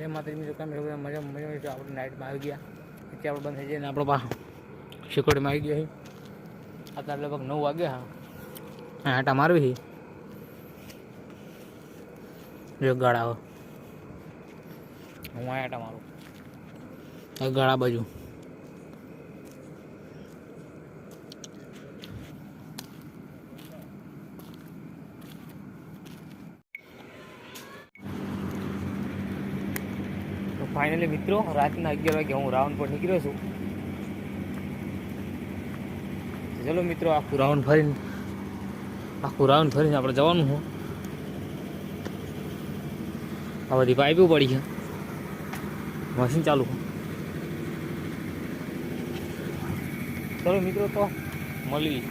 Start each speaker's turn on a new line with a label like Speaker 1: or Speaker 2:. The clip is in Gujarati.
Speaker 1: એ માતાજી મિત્રો લોકો મજા મજા મજા આપણે નાઇટમાં આવી ગયા. એટલે આપણે બંધ થઈ જાય ને આપણો પાસે સિક્યુરિટીમાં આવી ગયા છે. અત્યારે લગભગ નવ વાગ્યા હા. આટા મારવી છે. ગાળા હું આ આટા મારું. ગાળા બાજુ. ફાઇનલી મિત્રો, રાતના અગિયાર વાગે હું રાઉન્ડ પર નીકળ્યો છું. ચલો મિત્રો, આખું રાઉન્ડ ફરીને, આખું રાઉન્ડ ફરીને આપણે જવાનું હું આ બધી પાઇપો પડી છે. મશીન ચાલુ ચલો મિત્રો, તો મળવી